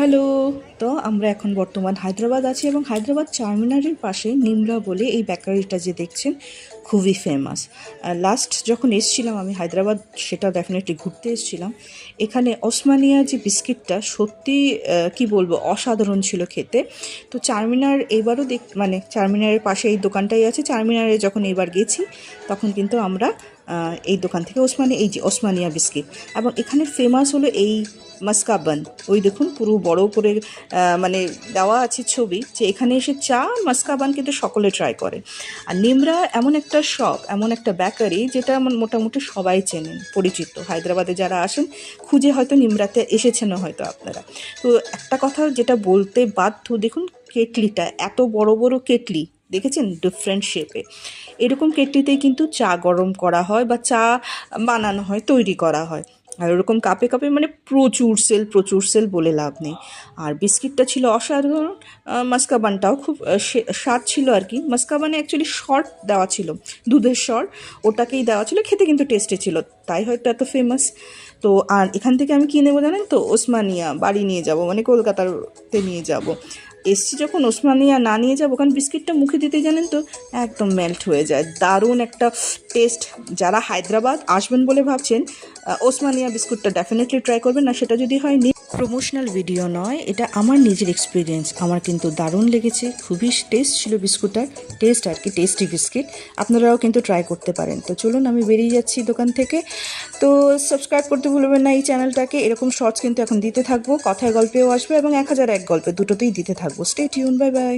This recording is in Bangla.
ഹലോ তো আমরা এখন বর্তমান হায়দ্রাবাদ আছি এবং হায়দ্রাবাদ চারমিনারের পাশে নিমরা বলে এই বেকারিটা যে দেখছেন খুবই ফেমাস লাস্ট যখন এসছিলাম আমি হায়দ্রাবাদ, সেটা ডেফিনেটলি ঘুরতে এসেছিলাম। এখানে ওসমানিয়া যে বিস্কিটটা সত্যি কি বলব, অসাধারণ ছিল খেতে। তো চারমিনার এবারও দেখ মানে চারমিনারের পাশে এই দোকানটাই আছে। চারমিনারে যখন এবার গেছি, তখন কিন্তু আমরা এই দোকান থেকে ওসমানি, এই যে ওসমানিয়া বিস্কিট। এবং এখানে ফেমাস হলো এই মাস্কাবান। ওই দেখুন, পুরো বড় করে মানে দেওয়া আছে ছবি যে এখানে এসে চা মাস্কাবান কিন্তু সকলে ট্রাই করে। আর নিমরা এমন একটা শপ এমন একটা বেকারি যেটা মোটামুটি সবাই চেনেন, পরিচিত। হায়দ্রাবাদে যারা আসেন, খুঁজে হয়তো নিমরাতে এসেছেনও হয়তো আপনারা। তো একটা কথা যেটা বলতে বাধ্য, দেখুন কেটলিটা, এত বড় বড় কেটলি, দেখেছেন? ডিফারেন্ট শেপে এরকম কেটলিতেই কিন্তু চা গরম করা হয় বা চা বানানো হয়, তৈরি করা হয়। আর ওরকম কাপে কাপে মানে প্রচুর সেল প্রচুর সেল বলে লাভ নেই। আর বিস্কিটটা ছিল অসাধারণ মাস্কাবানটাও খুব স্বাদ ছিল আর কি। মাস্কাবানে অ্যাকচুয়ালি শর্ট দেওয়া ছিল, দুধের শর ওটাকেই দেওয়া ছিল, খেতে কিন্তু টেস্টে ছিল। তাই হয়তো এত ফেমাস তো আর এখান থেকে আমি কী নেব জানেন তো? ওসমানিয়া, বাড়ি নিয়ে যাব মানে কলকাতাতে নিয়ে যাব। এসছি যখন ওসমানিয়া না নিয়ে যাব কারণ বিস্কিটটা মুখে দিতে জানেন তো, একদম মেল্ট হয়ে যায়। দারুণ একটা টেস্ট যারা হায়দ্রাবাদ আসবেন বলে ভাবছেন ওসমানিয়া বিস্কুটটা ডেফিনেটলি ট্রাই করবেন না সেটা যদি হয় প্রমোশনাল ভিডিও নয়, এটা আমার নিজের এক্সপিরিয়েন্স আমার কিন্তু দারুণ লেগেছে, খুবই টেস্ট ছিল বিস্কুটটার টেস্ট আর কি টেস্টি বিস্কিট আপনারাও কিন্তু ট্রাই করতে পারেন। তো চলুন আমি বেরিয়ে যাচ্ছি দোকান থেকে। তো সাবস্ক্রাইব করতে ভুলবেন না এই চ্যানেলটাকে এরকম শর্টস কিন্তু এখন দিতে থাকব, কথায় গল্পেও আসবে এবং এক হাজার এক গল্পে দুটোতেই দিতে থাকব। Stay tune bye bye